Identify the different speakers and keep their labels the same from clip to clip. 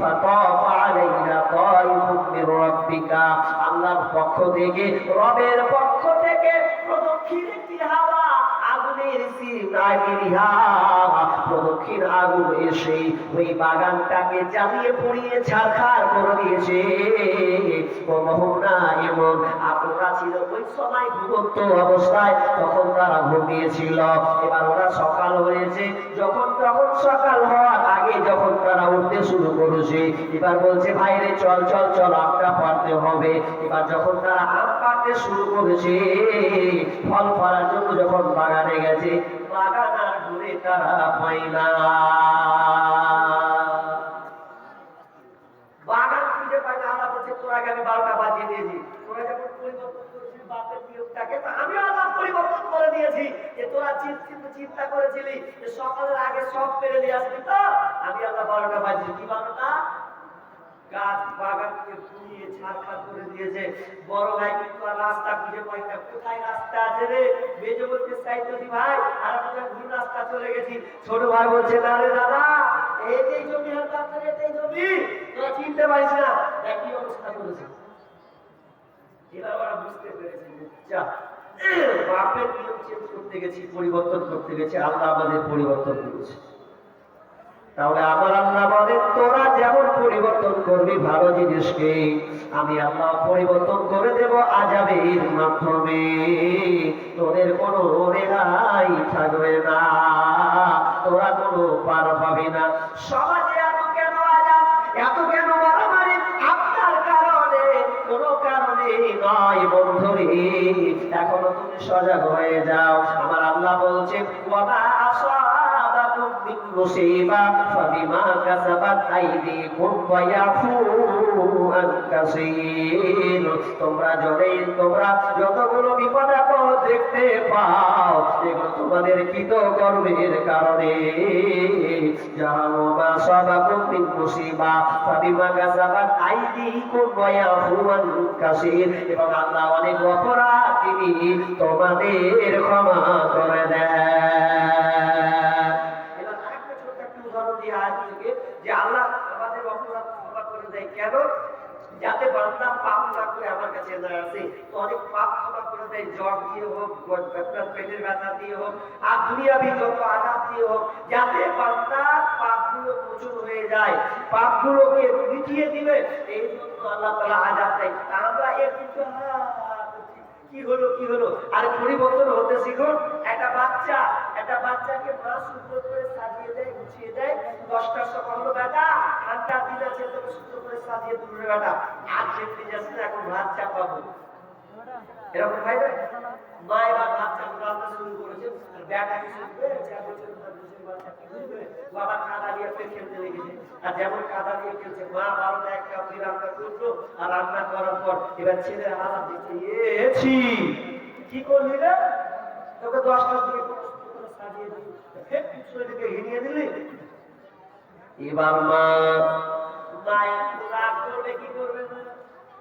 Speaker 1: ফাতাফা علينا طائف من ربك আল্লাহর পক্ষ থেকে রবের পক্ষ থেকে প্রদক্ষিণ আগুন এসে ওই বাগানটাকে জ্বালিয়ে পুড়িয়ে ছারখার করে দিয়েছে। এমন আপনারা ছিল ওই সময় ঘুমন্ত অবস্থায়, তখন তারা ঘুমিয়েছিল এবার ওরা সকাল হয়েছে। যখন তখন সকাল হওয়ার আগে যখন তারা উঠতে শুরু করেছে, এবার বলছে ভাইরে চল চল চল আমটা পারতে হবে। এবার যখন তারা আম পাড়তে শুরু করেছে, ফল পাড়ার জন্য যখন বাগানে গেছে বাগান আর ঘুরে তারা পাই না বাগান খুঁজে পাই না আল্লাহ বলছে তোর আগে আমি বারোটা বাজিয়ে দিয়েছি পরিবর্তন করে দিয়েছি যে তোরা চিন্তা চিন্তা করেছিলি যে আগে সব পেরে দিয়ে আসবি তো আমি আল্লাহ বারোটা বাজিয়ে কি বারোটা বাগানকে পুড়িয়ে ছাড়খাড় করে দিয়েছে। বড় ভাই, কিন্তু আর রাস্তা খুঁজে পাই না। কোথায় রাস্তা আছে রে? বেজে বলছে সাইকেলি ভাই, আর আমরা ভুল রাস্তা চলে গেছি। ছোট ভাই বলছে, না রে দাদা এইটাই জমি, আর তার এটাই জমি, তোরা চিনতে পারিস না। একই অবস্থা করেছে। এবার ওরা বুঝতে পেরেছে যা বাপের নিয়ম চেঞ্জ করতে গেছি, পরিবর্তন করতে গেছি, আল্লাহ আমাদের পরিবর্তন করেছে। তাহলে আমার আল্লাহ বলে তোরা যেমন পরিবর্তন করবি, ভালো জিনিসকে আমি আল্লাহ পরিবর্তন করে দেব আজাবের মাধ্যমে। তোদের কোনো রেহাই থাকবে না, তোরা কোনো পার পাবি না। সমাজে এত কেন আজাব, এত কেন মারামারি? আপনার কারণে, কোনো কারণে নয় বন্ধুরে। এখনও তুমি সজাগ হয়ে যাও। আমার আল্লাহ বলছে মিন মুসিবা ফাবিমা কাসাবাত আইদিকুম ওয়া ইয়াফু তোমরা তোমরা যতগুলো বিপদ দেখতে পাও, এগুলো তোমাদের কৃত কর্মের কারণে এবং আল্লাহ অনেক অপরাধ তিনি তোমাদের ক্ষমা করে দেন এবার আরেকটা ছোট্ট একটা উদাহরণ দিয়ে আয়াত থেকে যে আল্লাহ আমাদের অপরাধ ক্ষমা করে দেয় কেন বান্দা পাপ করে আমার কাছে আসে অনেক পাপ ক্ষমা করে দেয় জ্বর দিয়ে হোক আপনার পেটের ব্যথা দিয়ে হোক, আর দুনিয়াবি যত আঘাত দিয়ে হোক, যাতে বান্দার পাপগুলো প্রচুর হয়ে যায়। পাপগুলোকে মিটিয়ে দিবে, এই জন্য আল্লাহ তালা আঘাত দেয় আমরা এর কিন্তু কি হলো কি হলো? আর পরিবর্তন হতে একটা বাচ্চা, একটা বাচ্চাকে সুন্দর করে সাজিয়ে দেয়, গুছিয়ে দেয়। দশটার বেটা তোকে সুন্দর করে সাজিয়ে বেটা। আর না এখন এরকম ভাই মা এবার চাপাতে শুরু করেছে বাচ্চা কি বাবা ফের খেলতে লেগেছে। যেমন কাদা দিয়ে খেলছে, মা বারোটা একটা অব্দি রান্না করল আর রান্না করার পর এবার ছেলে হাত দেখছে কি করলি রে? তোকে দশ কাপ দিয়ে এবার মা মায়ের রাগ করবে কি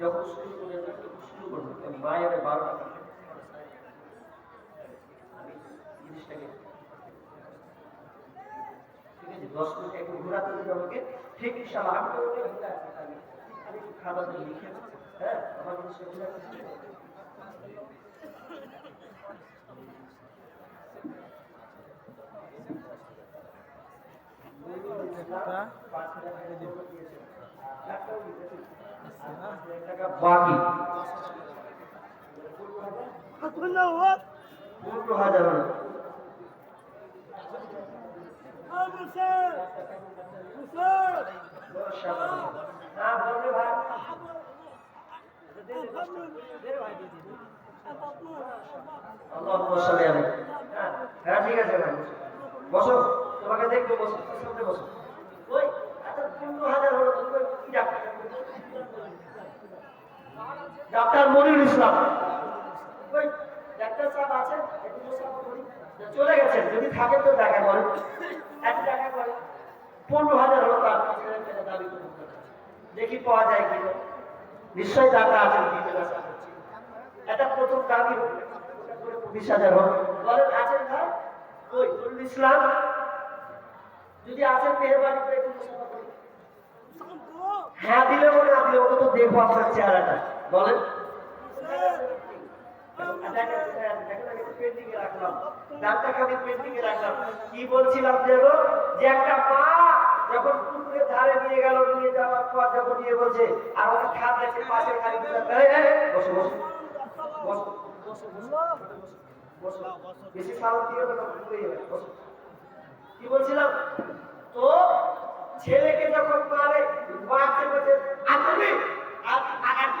Speaker 1: যখন শুরু করে শুরু মায়ের বারোটা জিনিসটাকে ঠিক আছে দশ মিনিট একটু দিতে আমাকে ঠিক আমি ঘুরাচ্ছি খালি খালি একটু খাতাতে লিখে হ্যাঁ আমার জিনিসটা আল্লাহু আকবার হ্যাঁ ঠিক আছে বসো। তোমাকে দেখব বসো। সামনে বসো। আচ্ছা, ডাক্তার মনির ইসলাম। চলে গেছেন যদি থাকেন তো দেখা করেন। এক দেখা করেন পনেরো হাজার হলো তার দাবি দেখি পাওয়া যায় কিনা নিশ্চয়ই টাকা এটা প্রথম দাবি। বিশ হাজার বলেন আছেন ভাই? ওই নুরুল ইসলাম? যদি আছেন মেহরবানি করে একটু হ্যাঁ দিলে বলে না দিলে ওটা তো দেখব আপনার চেহারাটা। বলেন। কি বলছিলাম যেন যে একটা মা যখন পুকুরে ধারে নিয়ে গেল, নিয়ে যাওয়ার পর যখন নিয়ে বলছে, আর ওকে খাপ আছে পাশে খালি বসো বসো। বসো বসো বসো বসো বেশি সাউন্ড দিয়ে ওটা পুকুরে যাবে। বসো। কি বলছিলাম? তো ছেলেকে যখন মারে মাকে বলছে, আর আর আর কি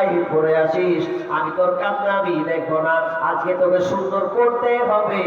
Speaker 1: না না পড়ে আসিস। আমি তোর কান্না আমি দেখব না। আজকে তোকে সুন্দর করতে হবে।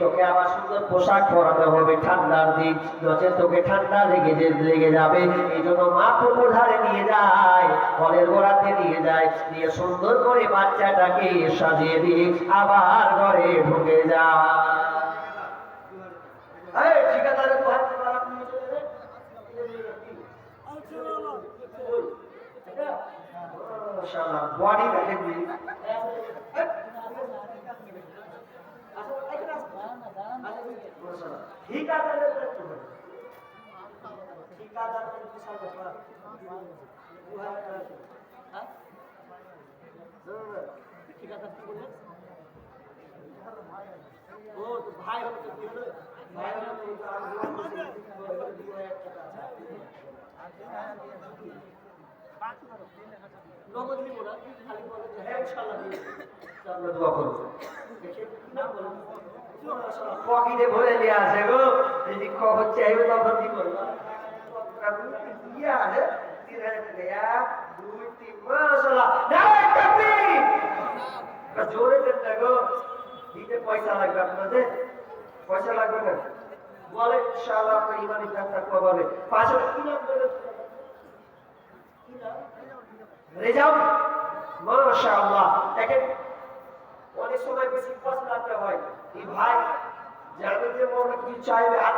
Speaker 1: তোকে আবার সুন্দর পোশাক পরাতে হবে ঠান্ডার দিন। নচে তোকে ঠান্ডা লেগে লেগে যাবে, এই জন্য মা পুকুর ধারে নিয়ে যায়, ফলের গোড়াতে নিয়ে যায়, নিয়ে সুন্দর করে বাচ্চাটাকে সাজিয়ে দিয়ে আবার ঘরে ঢুকে যায় এই ঠিকাদারের ঘর থেকে আর নিয়ে চলে যায়। মাশাআল্লাহ, body দেখেন নি। মাশাআল্লাহ, ঠিকাদারের হয়। ঠিকাদারের বিশাল ব্যাপার। ঠিকাদার কি বললেন? ও ভাই কি হলো তো বলেন পকেটে ভরে নিয়ে আসে গো। যদি কখন চাইবে তখন কি করব? আছে তিন হাজার দুই তিন মাসাল্লাহ জোরে দেন না গো। দিতে পয়সা লাগবে আপনাদের। পয়সা লাগবে না। বলে, ইনশাআল্লাহ আপনার ইমানি ডাক্তার অনেক সময় বেশি হয়। ভাই যাবে যে মনে কি চাইবে? আর